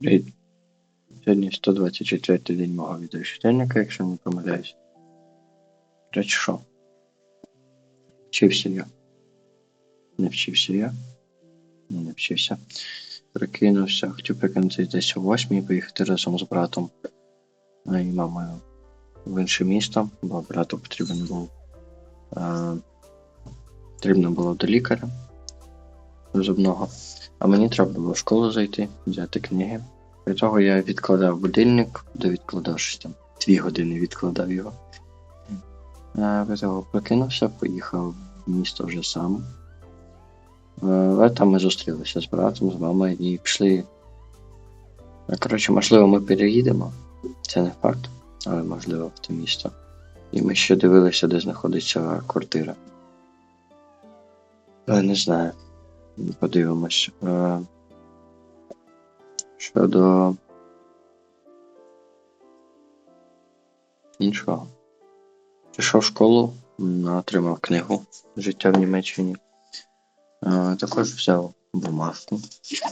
Привіт. Сьогодні 124 день мого відеощоденника, якщо не помиляюсь. Речі що? Вчився я. Не вчився я. Ну, не вчився. Прикинувся, хотів прикинутися десь о 8 і поїхати разом з братом а, і мамою в інше місто, бо брату потрібен був. А, потрібно було до лікаря зубного. А мені треба було в школу зайти, взяти книги. При того я відкладав будильник, де відкладав щось там. Дві години відкладав його. А, При того прокинувся, поїхав в місто вже сам. Е, Але там ми зустрілися з братом, з мамою і пішли. Коротше, можливо, ми переїдемо. Це не факт, але можливо в те місто. І ми ще дивилися, де знаходиться квартира. Але не знаю. Подивимось. Е, Щодо іншого. Пішов в школу, отримав книгу Життя в Німеччині. Е, Також взяв бумажку,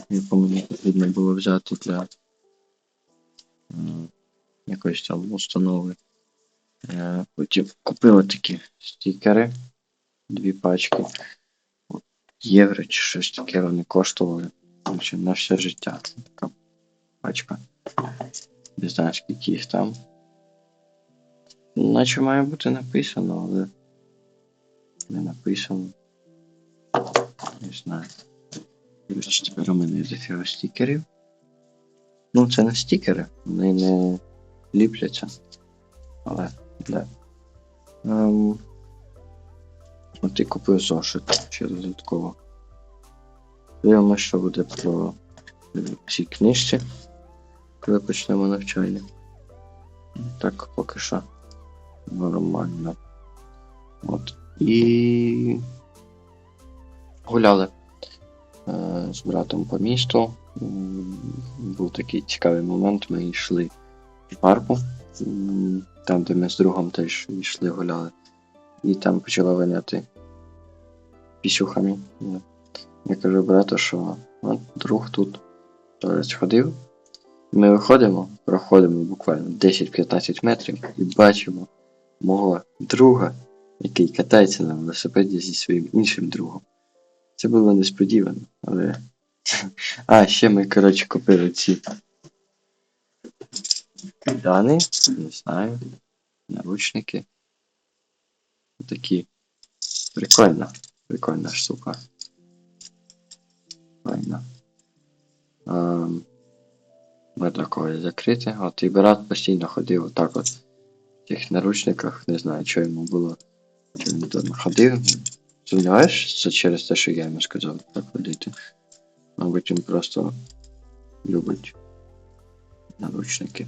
яку мені потрібно було взяти для якоїсь там установи. Е, Потім купив такі стікери, дві пачки. Євро чи щось таке вони коштували. Коротше, на все життя. Це Така пачка. Не знаю, скільки їх там. Наче має бути написано, але не написано. Не знаю. Коротше, тепер у мене є дофіга стікерів. Ну, це не стікери, вони не ліпляться. Але, да. Ем, от і купив зошит ще додатково. Дивимося, що буде про цій книжці, коли почнемо навчання. Так, поки що нормально. От. І гуляли е, з братом по місту. Був такий цікавий момент. Ми йшли в парку, там, де ми з другом теж йшли гуляли. І там почала виняти пісюхами. Я кажу брату, що от друг тут теж ходив. Ми виходимо, проходимо буквально 10-15 метрів і бачимо мого друга, який катається на велосипеді зі своїм іншим другом. Це було несподівано, але. А, ще ми, коротше, купили ці дани, не знаю, наручники. Такі. Прикольна, прикольна штука. Файна. Ем, Ми такої закриті. От і брат постійно ходив отак от в тих наручниках, не знаю, що йому було. Що він там ходив. Сумніваєш, це через те, що я йому сказав так ходити. Мабуть, він просто любить наручники.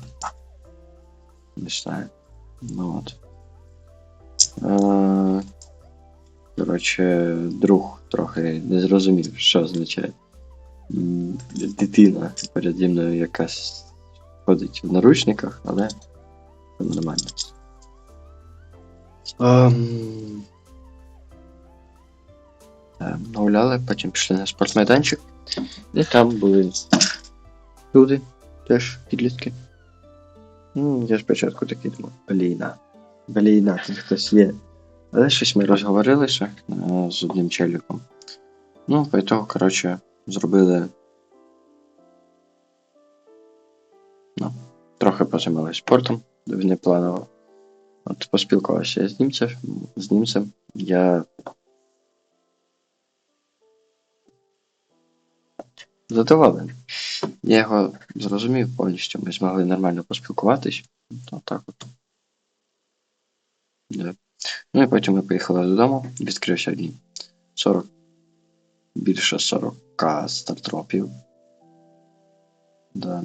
Не знаю. Ну от. Коротше, друг трохи не зрозумів, що означає. Дитина переді мною якась ходить в наручниках, але нормально. Гуляли, потім пішли на спортмайданчик, і там були люди, теж підлітки. Ну, я спочатку такий думав, бліна, бліна, тут хтось є. Але щось ми розговорилися е, з одним челіком. Ну, по того, коротше, зробили. Ну, трохи позаймалися спортом внепланово. От поспілкувався я з німцем, з німцем. Я задоволений. Я його зрозумів повністю. Ми змогли нормально поспілкуватись. То так от. Да. Ну і потім ми поїхали додому, відкрив сьогодні 40, більше 40 стартропів. Да.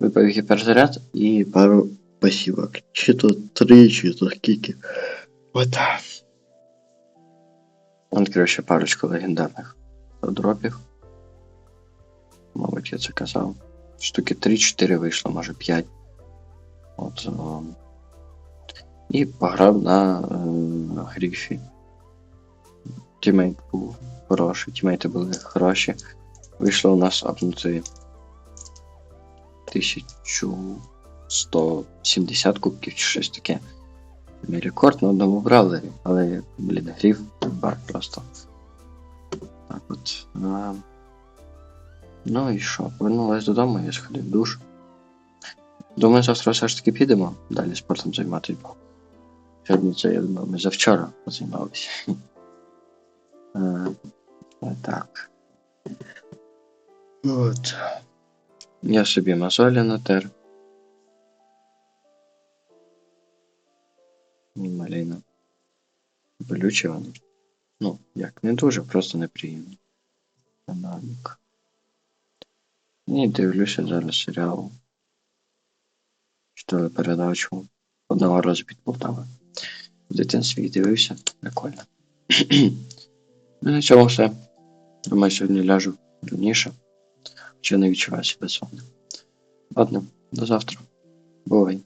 Випав гіперзаряд і пару пасівок. Чи то три, чи то скільки. От. Відкрив ще парочку легендарних дропів. Мабуть, я це казав. Штуки 3-4 вийшло, може 5. От. І пограв на е, гріфі. Тімейт був хороший, тімейти були хороші. Вийшло у нас апнути 1170 кубків чи щось таке. Мій рекорд на одному браузері, але, блін, грів бар просто. Так от. А... Ну і що? Повернулась додому, я сходив в душ. Думаю, завтра все ж таки підемо далі спортом займатися. Це, я думаю, ми завчора. Е, Так. От. Я собі мозолі натер. І маліна. Болюче воно. Ну, як, не дуже, просто неприємно. Динамік. І дивлюся зараз серіал. Читаю передачу одного разу під. В дитинстві їх дивився. Прикольно. Ну, на цьому все. Думаю, сьогодні ляжу раніше. хоча не відчуваю себе сонним. Ладно, до завтра. Бувай.